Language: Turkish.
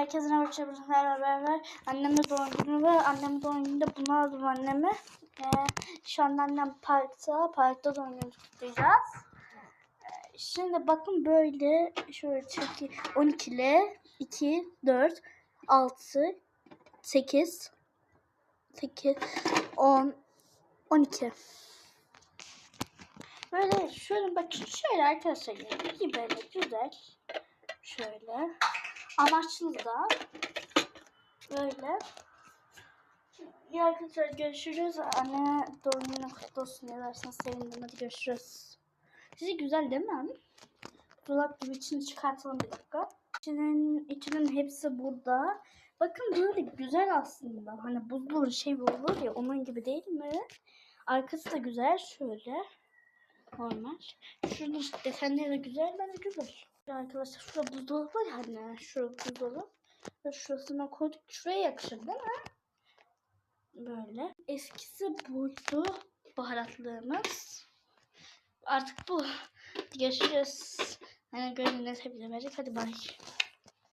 Herkese merhaba beraber. Annemin doğum günü ve annemin doğum gününde bunu aldım anneme. Ee, şu an annem parkta. Parkta doğum günü kutlayacağız. Ee, şimdi bakın böyle şöyle çeki 12 ile 2, 4, 6, 8, 8, 10, 12. Böyle şöyle bakın şöyle arkadaşlar iyi böyle güzel. Şöyle. Amaçlı da böyle. İyi arkadaşlar görüşürüz. Anne doğum günü kutlu olsun derseniz sevindim. Hadi görüşürüz. Sizi güzel değil mi? Dolap gibi içini çıkartalım bir dakika. İçinin, içinin hepsi burada. Bakın böyle güzel aslında. Hani buzlu şey olur ya onun gibi değil mi? Arkası da güzel şöyle. Normal. Şunun desenleri de güzel. Bence güzel. Arkadaşlar şurada buzdolabı var ya hani. Şurada buzdolabı. Şurasına koyduk. Şuraya yakışır değil mi? Böyle. Eskisi buydu. Baharatlığımız. Artık bu. Görüşürüz. Gönlünüze hepinize verecek. Hadi bay.